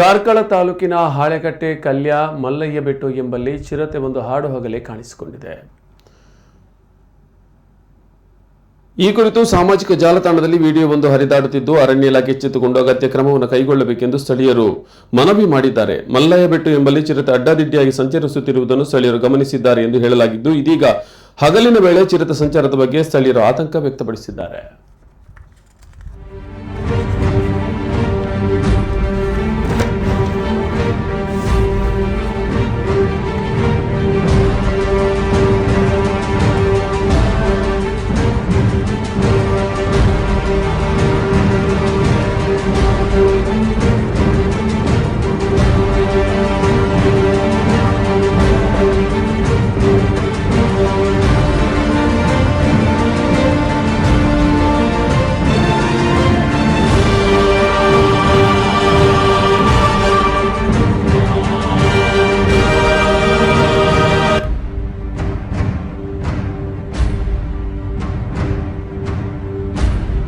ಕಾರ್ಕಳ ತಾಲೂಕಿನ ಹಾಳೆಕಟ್ಟೆ ಕಲ್ಯ ಮಲ್ಲಯ್ಯ ಬೆಟ್ಟು ಎಂಬಲ್ಲಿ ಚಿರತೆ ಒಂದು ಹಾಡು ಹಗಲೇ ಕಾಣಿಸಿಕೊಂಡಿದೆ. ಈ ಕುರಿತು ಸಾಮಾಜಿಕ ಜಾಲತಾಣದಲ್ಲಿ ವಿಡಿಯೋ ಒಂದು ಹರಿದಾಡುತ್ತಿದ್ದು ಅರಣ್ಯ ಇಲಾಖೆ ಎಚ್ಚೆತ್ತುಕೊಂಡು ಅಗತ್ಯ ಕ್ರಮವನ್ನು ಕೈಗೊಳ್ಳಬೇಕೆಂದು ಸ್ಥಳೀಯರು ಮನವಿ ಮಾಡಿದ್ದಾರೆ. ಮಲ್ಲಯ್ಯ ಬೆಟ್ಟು ಎಂಬಲ್ಲಿ ಚಿರತೆ ಅಡ್ಡಾದಿಡ್ಡಿಯಾಗಿ ಸಂಚರಿಸುತ್ತಿರುವುದನ್ನು ಸ್ಥಳೀಯರು ಗಮನಿಸಿದ್ದಾರೆ ಎಂದು ಹೇಳಲಾಗಿದ್ದು, ಇದೀಗ ಹಗಲಿನ ವೇಳೆ ಚಿರತೆ ಸಂಚಾರದ ಬಗ್ಗೆ ಸ್ಥಳೀಯರು ಆತಂಕ ವ್ಯಕ್ತಪಡಿಸಿದ್ದಾರೆ.